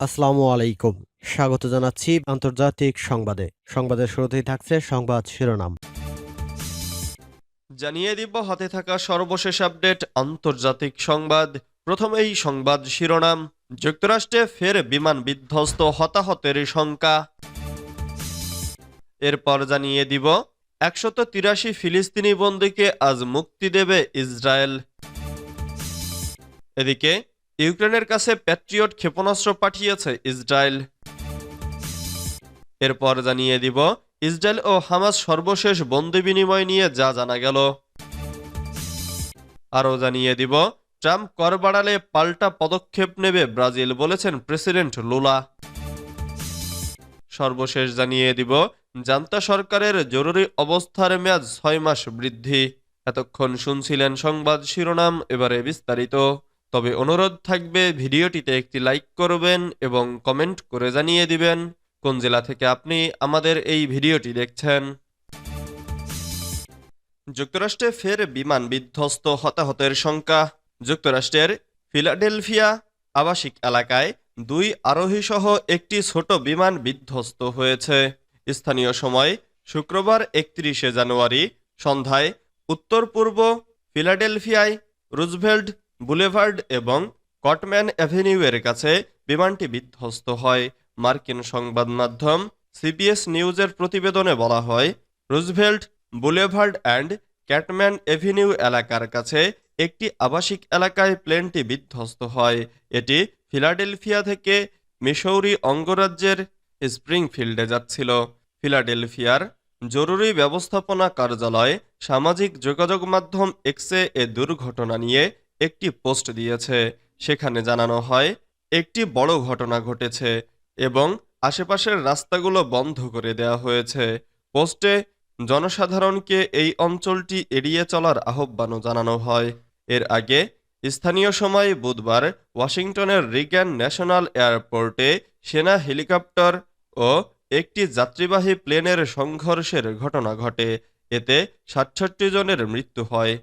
আসসালামু আলাইকুম। স্বাগত জানাচ্ছি আন্তর্জাতিক সংবাদে। সংবাদের শুরুতেই থাকছে সংবাদ শিরোনাম। জানিয়ে দিব, হাতে থাকা সর্বশেষ আপডেট, আন্তর্জাতিক সংবাদ। প্রথমেই সংবাদ শিরোনাম, যুক্তরাষ্ট্রে ফের বিমান বিধ্বস্ত হতাহতের শঙ্কা। এরপর জানিয়ে দিব, একশত তিরাশি ফিলিস্তিনি বন্দীকে আজ মুক্তি দেবে ইসরায়েল। এদিকে ইউক্রেনের কাছে প্যাট্রিয়ট ক্ষেপণাস্ত্র পাঠিয়েছে ইসরায়েল। এরপর জানিয়ে দিব, ইসরায়েল ও হামাস সর্বশেষ বন্দি বিনিময় নিয়ে যা জানা গেল। আরও জানিয়ে দিব, ট্রাম্প কর বাড়ালে পাল্টা পদক্ষেপ নেবে ব্রাজিল বলেছেন প্রেসিডেন্ট লুলা। সর্বশেষ জানিয়ে দিব, জান্তা সরকারের জরুরি অবস্থার মেয়াদ ছয় মাস বৃদ্ধি। এতক্ষণ শুনছিলেন সংবাদ শিরোনাম, এবারে বিস্তারিত। তবে অনুরোধ থাকবে ভিডিওটিতে একটি লাইক করবেন এবং কমেন্ট করে জানিয়ে দিবেন কোন জেলা থেকে আপনি আমাদের এই ভিডিওটি দেখছেন। যুক্তরাষ্ট্রে ফের বিমান বিধ্বস্ত হতাহতের সংখ্যা। যুক্তরাষ্ট্রের ফিলাডেলফিয়া আবাসিক এলাকায় দুই আরোহী সহ একটি ছোট বিমান বিধ্বস্ত হয়েছে। স্থানীয় সময় শুক্রবার একত্রিশে জানুয়ারি সন্ধ্যায় উত্তর পূর্ব ফিলাডেলফিয়ায় রুজভেল্ট বুলেভার্ড এবং কটম্যান অ্যাভিনিউয়ের কাছে বিমানটি বিধ্বস্ত হয়। মার্কিন সংবাদ মাধ্যম সিবিএস নিউজের প্রতিবেদনে বলা হয়, Roosevelt, boulevard and Catman Avenue এলাকার কাছে একটি আবাসিক এলাকায় প্লেনটি বিধ্বস্ত হয়। এটি ফিলাডেলফিয়া থেকে মিসৌরি অঙ্গরাজ্যের স্প্রিংফিল্ডে যাচ্ছিল। ফিলাডেলফিয়ার জরুরি ব্যবস্থাপনা কার্যালয় সামাজিক যোগাযোগ মাধ্যম এক্সে এ দুর্ঘটনা নিয়ে একটি পোস্ট দিয়েছে। সেখানে জানানো হয়, একটি বড় ঘটনা ঘটেছে এবং আশেপাশের রাস্তাগুলো বন্ধ করে দেওয়া হয়েছে। পোস্টে, জনসাধারণকে এই অঞ্চলটি এড়িয়ে চলার আহ্বানও জানানো হয়। এর আগে, স্থানীয় সময় বুধবার ওয়াশিংটনের রিগ্যান ন্যাশনাল এয়ারপোর্টে সেনা হেলিকপ্টার ও একটি যাত্রীবাহী প্লেনের সংঘর্ষের ঘটনা ঘটে। এতে সাতষট্টি জনের মৃত্যু হয়।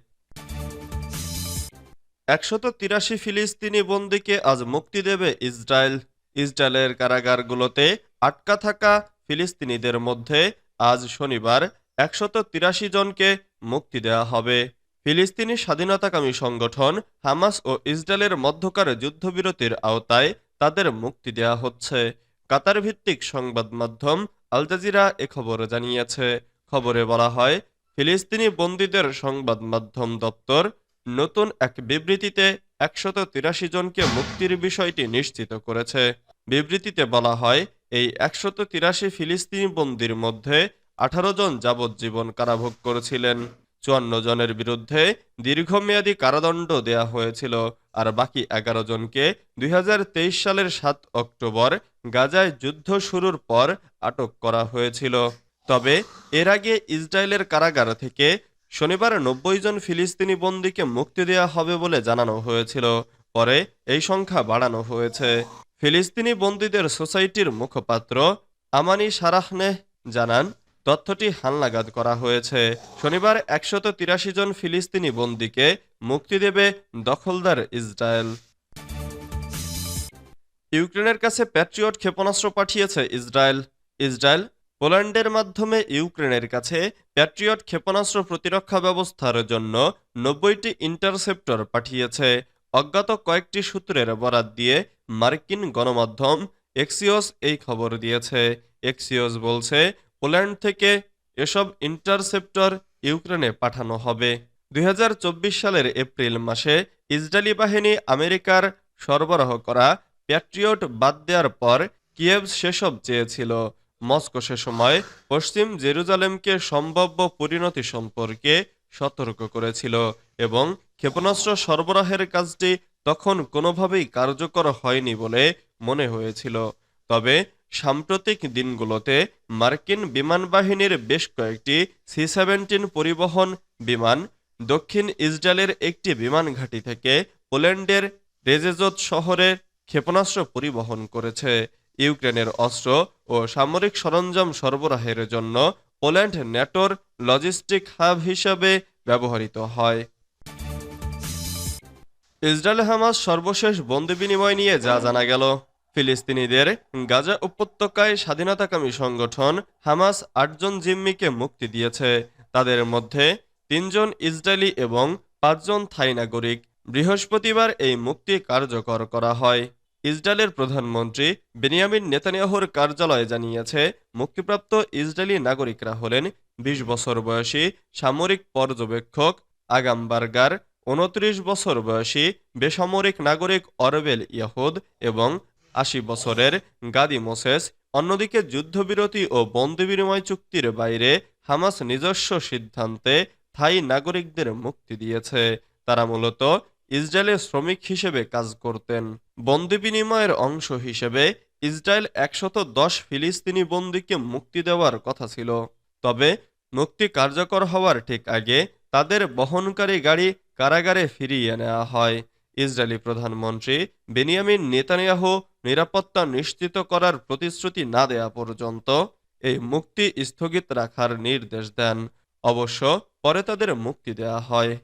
একশত তিরাশি ফিলিস্তিনি বন্দীকে আজ মুক্তি দেবে ইসরায়েল। ইসরায়েলের কারাগারগুলোতে আটকা থাকা ফিলিস্তিনিদের মধ্যে আজ শনিবার একশত তিরাশি জনকে মুক্তি দেওয়া হবে। ফিলিস্তিনি স্বাধীনতাকামী সংগঠন হামাস ও ইসরায়েলের মধ্যকার যুদ্ধবিরতির আওতায় তাদের মুক্তি দেওয়া হচ্ছে। কাতার ভিত্তিক সংবাদ মাধ্যম আল জাজিরা এ খবর জানিয়েছে। খবরে বলা হয়, ফিলিস্তিনি বন্দীদের সংবাদ মাধ্যম দপ্তর নতুন এক বিবৃতিতে একশত তিরাশি জনকে মুক্তির বিষয়টি নিশ্চিত করেছে। বিবৃতিতে বলা হয়, এই একশত তিরাশি ফিলিস্তিনি বন্দির মধ্যে আঠারো জন যাবজ্জীবন কারাভোগ করেছিলেন। চুয়ান্ন জনের বিরুদ্ধে দীর্ঘমেয়াদী কারাদণ্ড দেয়া হয়েছিল আর বাকি এগারো জনকে দুই হাজার তেইশ সালের সাত অক্টোবর গাজায় যুদ্ধ শুরুর পর আটক করা হয়েছিল। তবে এর আগে ইসরায়েলের কারাগার থেকে শনিবার নব্বই জন ফিলিস্তিনি বন্দীকে মুক্তি দেওয়া হবে বলে জানানো হয়েছিল। পরে এই সংখ্যা বাড়ানো হয়েছে। ফিলিস্তিনি বন্দীদের সোসাইটির মুখপাত্র আমানি সারাহনেহ জানান, তথ্যটি হালনাগাদ করা হয়েছে। শনিবার একশত তিরাশি জন ফিলিস্তিনি বন্দীকে মুক্তি দেবে দখলদার ইসরায়েল। ইউক্রেনের কাছে প্যাট্রিয়ট ক্ষেপণাস্ত্র পাঠিয়েছে ইসরায়েল। ইসরায়েল পোল্যান্ডের মাধ্যমে ইউক্রেনের কাছে প্যাট্রিয়ট ক্ষেপণাস্ত্র প্রতিরক্ষা ব্যবস্থার জন্য নব্বইটি ইন্টারসেপ্টর পাঠিয়েছে। অজ্ঞাত কয়েকটি সূত্রের বরাত দিয়ে মার্কিন গণমাধ্যম এক্সিওস এই খবর দিয়েছে। এক্সিওস বলছে, পোল্যান্ড থেকে এসব ইন্টারসেপ্টর ইউক্রেনে পাঠানো হবে। দুই হাজার চব্বিশ সালের এপ্রিল মাসে ইসরায়েলি বাহিনী আমেরিকার সরবরাহ করা প্যাট্রিয়ট বাদ দেওয়ার পর কিয়েভ সেসব চেয়েছিল। মস্কো সে সময় পশ্চিম জেরুজালেমকে সম্ভাব্য পরিণতি সম্পর্কে সতর্ক করেছিল এবং ক্ষেপণাস্ত্র সরবরাহের কাজটি তখন কোনোভাবেই কার্যকর হয়নি বলে মনে হয়েছিল। তবে সাম্প্রতিক দিনগুলোতে মার্কিন বিমান বাহিনীর বেশ কয়েকটি সি সেভেন্টিন পরিবহন বিমান দক্ষিণ ইসরায়েলের একটি বিমান ঘাঁটি থেকে পোল্যান্ডের রেজেজত শহরে ক্ষেপণাস্ত্র পরিবহন করেছে। ইউক্রেনের অস্ত্র ও সামরিক সরঞ্জাম সরবরাহের জন্য পোল্যান্ড ন্যাটোর লজিস্টিক হাব হিসাবে ব্যবহৃত হয়। ইসরায়েল হামাস সর্বশেষ বন্দি বিনিময় নিয়ে যা জানা গেল, ফিলিস্তিনিদের গাজা উপত্যকায় স্বাধীনতাকামী সংগঠন হামাস আটজন জিম্মিকে মুক্তি দিয়েছে। তাদের মধ্যে তিনজন ইসরায়েলি এবং পাঁচজন থাই নাগরিক। বৃহস্পতিবার এই মুক্তি কার্যকর করা হয়। ইসরায়েলের প্রধানমন্ত্রী বেনিয়ামিন নেতানিয়াহুর কার্যালয় জানিয়েছে, মুক্তিপ্রাপ্ত ইসরায়েলি নাগরিকরা হলেন বিশ বছর বয়সী সামরিক পর্যবেক্ষক আগাম বার্গার, উনত্রিশ বছর বয়সী বেসামরিক নাগরিক অরবেল ইয়াহুদ এবং আশি বছরের গাদি মোসেস, অন্যদিকে যুদ্ধবিরতি ও বন্দি বিনিময় চুক্তির বাইরে হামাস নিজস্ব সিদ্ধান্তে থাই নাগরিকদের মুক্তি দিয়েছে। তারা মূলত ইসরায়েলের শ্রমিক হিসেবে কাজ করতেন। বন্দি বিনিময়ের অংশ হিসেবে ইসরায়েল একশত দশ ফিলিস্তিনি বন্দীকে মুক্তি দেওয়ার কথা ছিল। তবে মুক্তি কার্যকর হওয়ার ঠিক আগে তাদের বহনকারী গাড়ি কারাগারে ফিরিয়ে নেওয়া হয়। ইসরায়েলি প্রধানমন্ত্রী বেনিয়ামিন নেতানিয়াহু নিরাপত্তা নিশ্চিত করার প্রতিশ্রুতি না দেয়া পর্যন্ত এই মুক্তি স্থগিত রাখার নির্দেশ দেন। অবশ্য পরে তাদের মুক্তি দেয়া হয়।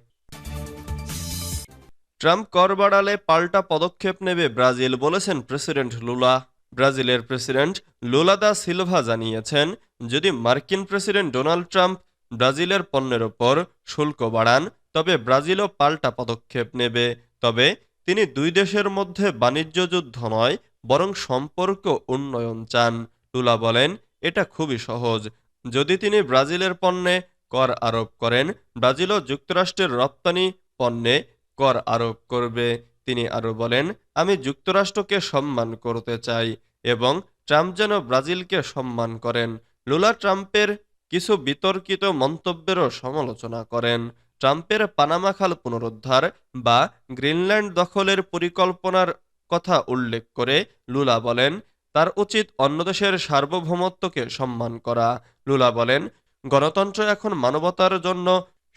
ট্রাম্প কর বাড়ালে পাল্টা পদক্ষেপ নেবে ব্রাজিল বলেছেন প্রেসিডেন্ট লুলা। ব্রাজিলের প্রেসিডেন্ট লুলা দা সিলভা জানিয়েছেন, যদি মার্কিন প্রেসিডেন্ট ডোনাল্ড ট্রাম্প ব্রাজিলের পণ্যের ওপর শুল্ক বাড়ান, তবে ব্রাজিলও পাল্টা পদক্ষেপ নেবে। তবে তিনি দুই দেশের মধ্যে বাণিজ্য যুদ্ধ নয়, বরং সম্পর্ক উন্নয়ন চান। লুলা বলেন, এটা খুবই সহজ। যদি তিনি ব্রাজিলের পণ্যে কর আরোপ করেন, ব্রাজিলও যুক্তরাষ্ট্রের রপ্তানি পণ্যে কর আরোপ করবে। তিনি আরও বলেন, আমি যুক্তরাষ্ট্রকে সম্মান করতে চাই এবং ট্রাম্প যেন ব্রাজিলকে সম্মান করেন। লুলা ট্রাম্পের কিছু বিতর্কিত মন্তব্যেরও সমালোচনা করেন। ট্রাম্পের পানামা খাল পুনরুদ্ধার বা গ্রিনল্যান্ড দখলের পরিকল্পনার কথা উল্লেখ করে লুলা বলেন, তার উচিত অন্য দেশের সার্বভৌমত্বকে সম্মান করা। লুলা বলেন, গণতন্ত্র এখন মানবতার জন্য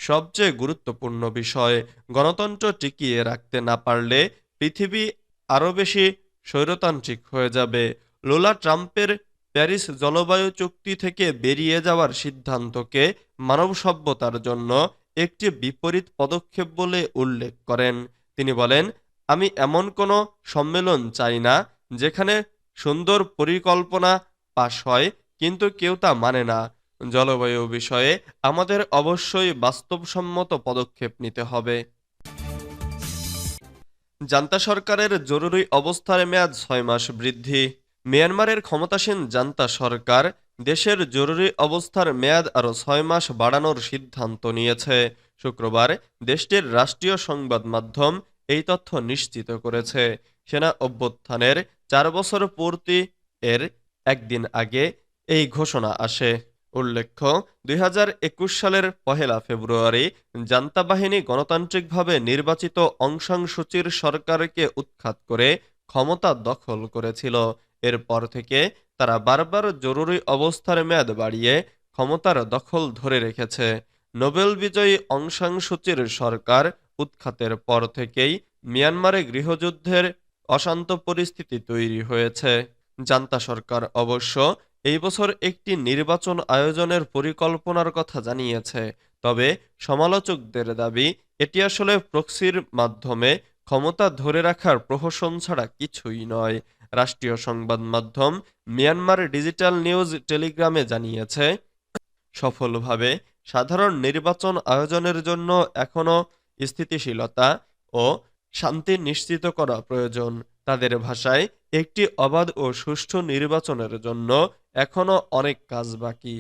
সবচেয়ে গুরুত্বপূর্ণ বিষয়, গণতন্ত্র টিকিয়ে রাখতে না পারলে পৃথিবী আরও বেশি স্বৈরতান্ত্রিক হয়ে যাবে। লোলা ট্রাম্পের প্যারিস জলবায়ু চুক্তি থেকে বেরিয়ে যাওয়ার সিদ্ধান্তকে মানব সভ্যতার জন্য একটি বিপরীত পদক্ষেপ বলে উল্লেখ করেন। তিনি বলেন, আমি এমন কোনো সম্মেলন চাই না যেখানে সুন্দর পরিকল্পনা পাশ হয়, কিন্তু কেউ তা মানে না। জলবায়ু বিষয়ে আমাদের অবশ্যই বাস্তবসম্মত পদক্ষেপ নিতে হবে। জান্তা সরকারের জরুরি অবস্থার মেয়াদ ছয় মাস বৃদ্ধি। মিয়ানমারের ক্ষমতাসীন জান্তা সরকার দেশের জরুরি অবস্থার মেয়াদ আরও ছয় মাস বাড়ানোর সিদ্ধান্ত নিয়েছে। শুক্রবার দেশটির রাষ্ট্রীয় সংবাদ মাধ্যম এই তথ্য নিশ্চিত করেছে। সেনা অভ্যুত্থানের চার বছর পূর্তি এর একদিন আগে এই ঘোষণা আসে। উল্লেখ্য, দুই হাজার একুশ সালের পহেলা ফেব্রুয়ারি জান্তা বাহিনী গণতান্ত্রিকভাবে নির্বাচিত অংশাং সূচির সরকারকে উৎখাত করে ক্ষমতা দখল করেছিল। এরপর থেকে তারা বারবার জরুরি অবস্থার মেয়াদ বাড়িয়ে ক্ষমতার দখল ধরে রেখেছে। নোবেল বিজয়ী অংশাং সূচির সরকার উৎখাতের পর থেকেই মিয়ানমারে গৃহযুদ্ধের অশান্ত পরিস্থিতি তৈরি হয়েছে। জান্তা সরকার অবশ্য এই বছর একটি নির্বাচন আয়োজনের পরিকল্পনার কথা জানিয়েছে। তবে সমালোচকদের দাবি, এটি আসলে প্রক্সির মাধ্যমে ক্ষমতা ধরে রাখার প্রহসন ছাড়া কিছুই নয়। রাষ্ট্রীয় সংবাদ মাধ্যম মিয়ানমার ডিজিটাল নিউজ টেলিগ্রামে জানিয়েছে, সফলভাবে সাধারণ নির্বাচন আয়োজনের জন্য এখনও স্থিতিশীলতা ও শান্তি নিশ্চিত করা প্রয়োজন। তাদের ভাষায় একটি অবাধ ও সুষ্ঠু নির্বাচনের জন্য এখনও অনেক কাজ বাকি।